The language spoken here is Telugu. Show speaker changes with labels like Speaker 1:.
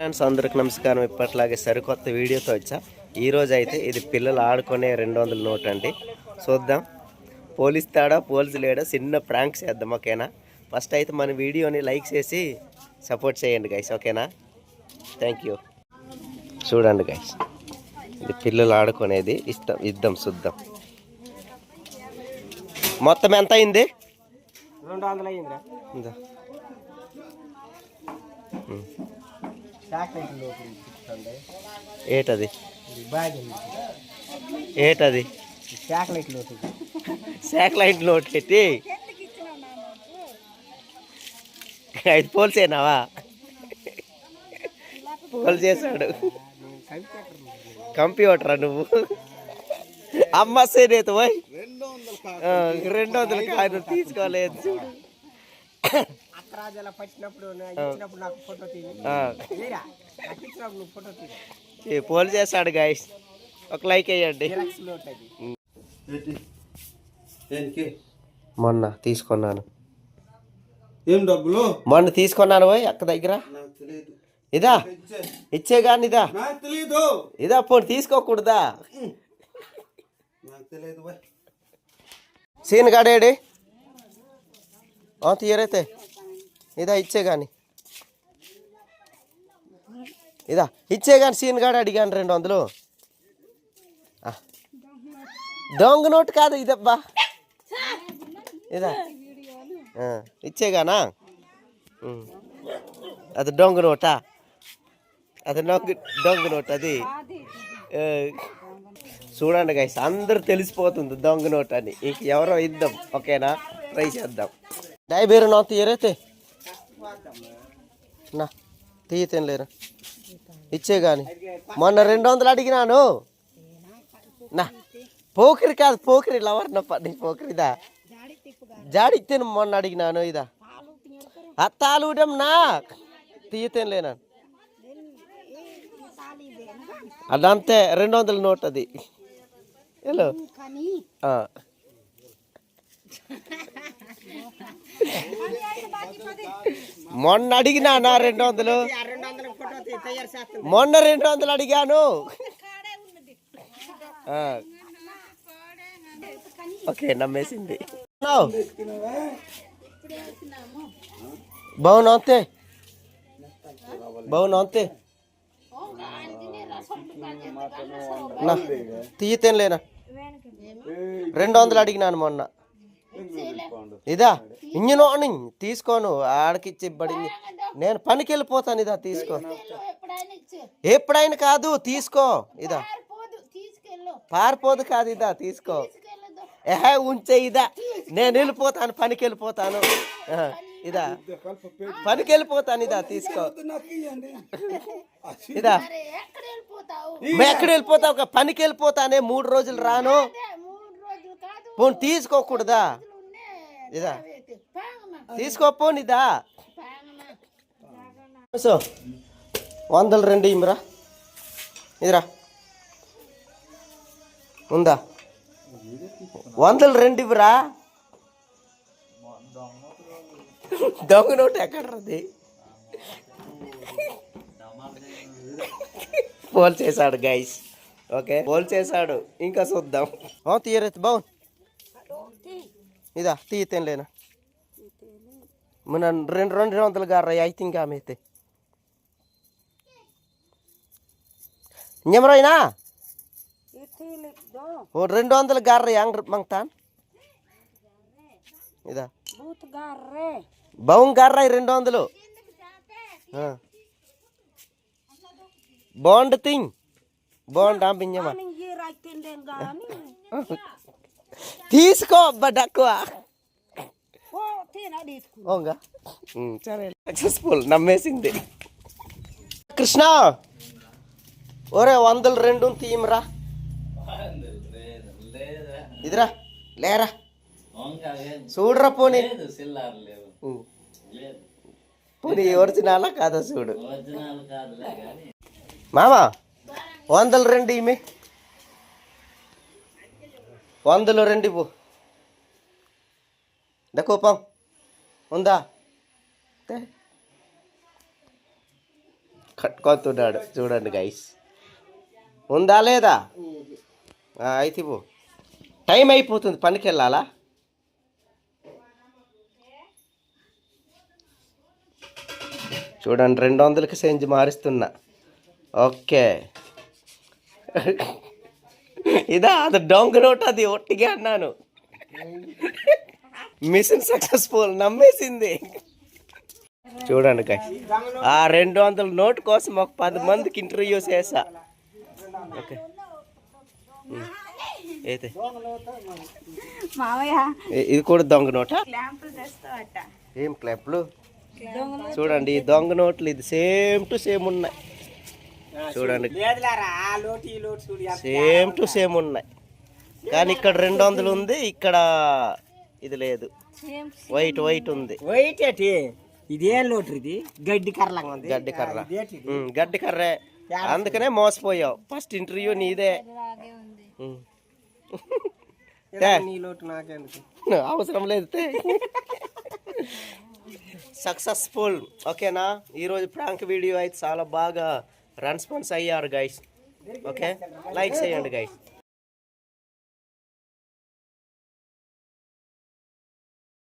Speaker 1: ఫ్రెండ్స్ అందరికి నమస్కారం. ఇప్పట్లాగే సరికొత్త వీడియోతో వచ్చా. ఈరోజు అయితే ఇది పిల్లలు ఆడుకునే రెండు వందల నోట్ అండి. చూద్దాం. పోలీస్ తాడా పోలీసు లేడా? చిన్న ప్రాంక్స్ చేద్దాం ఓకేనా? ఫస్ట్ అయితే మన వీడియోని లైక్ చేసి సపోర్ట్ చేయండి గైస్ ఓకేనా? థ్యాంక్ యూ చూడండి గైస్ ఇది పిల్లలు ఆడుకునేది. ఇస్తాం ఇద్దాం చూద్దాం. మొత్తం ఎంత అయింది?
Speaker 2: రెండు వందలు అయ్యిందిరా
Speaker 1: ఏటది? ఏటది? శాటిలైట్ నోట్ పెట్టి ఐదు పోల్ చేయనావా పోల్ చేశాడు కంప్యూటర్ నువ్వు? అమ్మ సేనేత పోయి. రెండు వందల కాదు తీసుకోలేదు. చూడు
Speaker 2: అత్తరాజల పట్టినప్పుడు ఇచ్చినప్పుడు నాకు ఫోటో ఫోటో తీయి.
Speaker 1: ఈ పోల్ చేశాడు గాయస్. ఒక లైక్ వేయండి. మొన్న తీసుకున్నాను.
Speaker 3: ఏం డబ్బులు?
Speaker 1: మొన్న తీసుకున్నాను పోయి అక్క దగ్గర.
Speaker 3: నాకు తెలియదు
Speaker 1: ఇదా? ఇచ్చే. కానీ ఇదా?
Speaker 3: నాకు తెలియదు
Speaker 1: ఇదా పోనీ తీసుకోకూడదా?
Speaker 3: నాకు తెలియదు బాయ్
Speaker 1: సీన్ గాడేడి తీయరైతే. ఇదా ఇచ్చే కానీ ఇదా ఇచ్చే కానీ సీన్ కాడ అడిగాను రెండు వందలు. ఆ. దొంగ నోటు కాదు ఇదబ్బా. ఇదా. ఇచ్చేగానా అది దొంగ నోటా? అది దొంగ దొంగ నోట్ అది. చూడండి గైస్ అందరూ తెలిసిపోతుంది దొంగ నోట్ అని. ఇంక ఎవరో ఇద్దాం ఓకేనా? ట్రై చేద్దాం. డైబేరు నా తీయరైతే. నా తీయతేం లేరా ఇచ్చే కానీ మొన్న రెండు వందలు అడిగినాను. నా పోకిరి కాదు పోకిరి లవర్ నీ పోకిరిదా తిను మొన్న అడిగినాను ఇదా. అత్తాలుడం నా. తీయతేం లేనా అదంతే రెండు వందల నోట్ అది హలో మొన్న అడిగినా నా రెండు వందలు. మొన్న రెండు వందలు అడిగాను. ఓకే నమ్మేసింది. బాగున్నా అంతే. బాగున్నా అంతే. నా తీయతేం లేనా? రెండు వందలు అడిగినాను మొన్న. ఇదా ఇంజనో అని తీసుకోను ఆడకిచ్చి బడింది నేను పనికి వెళ్ళిపోతాను ఇదా తీసుకో. ఎప్పుడైనా కాదు తీసుకో ఇదా. పారిపోదు కాదు ఇదా తీసుకో. ఏహే ఉంచే ఇదా. నేను వెళ్ళిపోతాను పనికి వెళ్ళిపోతాను ఇదా. పనికి వెళ్ళిపోతాను ఇదా తీసుకో. ఇదా. ఎక్కడ వెళ్ళిపోతావు? ఒక పనికి వెళ్ళిపోతానే మూడు రోజులు రాను పోనీ తీసుకోకూడదా? ఇదా. తీసుకోపోనిదా సో వందలు రెండు ఇమ్రా. ఇదిరా. ఉందా? వందలు రెండు ఇవ్వరా. దొంగ నోటు ఎక్కడ రది పోల్ చేశాడు గైస్ ఓకే? పోల్ చేశాడు. ఇంకా చూద్దాం. ఓ తీయరైతే బాగు ఇదా తీయతేం లేనా? మన రెండు రెండు వందలు గారు ఐ థింక్ ఆమె అయితే. నిమ్మరైనా ఓ రెండు వందలు గారు యాంగ్ మంగ్తాన్. ఇదా. బౌన్ గార్రాయి రెండు వందలు. బాండ్ థింగ్ బాండ్ ఆంపించమా తీసుకో అబ్బా ఓంగా ఉమ్, సరే సక్సెస్ఫుల్ నమ్మేసింది. కృష్ణ ఒరే వందలు రెండు తీయమరా ఇదిరా లేరా. చూడరా పోనీ. పోనీ ఒరిజినాలా కాదా చూడు. మామా వందలు రెండు ఇమి వందలు రెండు ఇవ్వు. దకోపం ఉందా? తే. కట్టుకొస్తున్నాడు చూడండి గైస్ ఉందా లేదా? అయితే ఇవ్వు. టైం అయిపోతుంది పనికి వెళ్ళాలా చూడండి రెండు వందలకి సెంజ్ మారుస్తున్నా. ఓకే. ఇదా అది డొంగ నోట్ అది ఒట్టిగా అన్నాను. మిషన్ సక్సెస్ఫుల్ నమ్మేసింది. చూడండి guys. ఆ రెండు వందల నోట్ కోసం ఒక పది మందికి ఇంటర్వ్యూ చేసా ఓకే. అయితే ఇది కూడా దొంగ నోటా?
Speaker 4: క్లాంపులు
Speaker 1: ఏం క్లబ్లు చూడండి ఈ దొంగ నోట్లు ఇది సేమ్ టు సేమ్ ఉన్నాయి. చూడండి. సేమ్ టు సేమ్ ఉన్నాయి. కానీ ఇక్కడ రెండు వందలు ఉంది ఇక్కడ ఇది లేదు. వైట్ వైట్ ఉంది.
Speaker 2: వైట్ ఏటి? ఇదేం లోటు ఇది గడ్డి ఉంది.
Speaker 1: గడ్డి కర్ర.
Speaker 2: ఇది?
Speaker 1: గడ్డి కర్రే. అందుకనే మోసపోయావు. ఫస్ట్ ఇంటర్వ్యూ నీదే. ఉమ్.
Speaker 2: ఏదో నీ లోటు నాకెందుకు?
Speaker 1: అవసరం లేదు సక్సెస్ఫుల్ ఓకేనా? ఈరోజు ప్రాంక్ వీడియో అయితే చాలా బాగా రెస్పాన్స్ అయ్యారు గైస్ ఓకే లైక్ చేయండి గైస్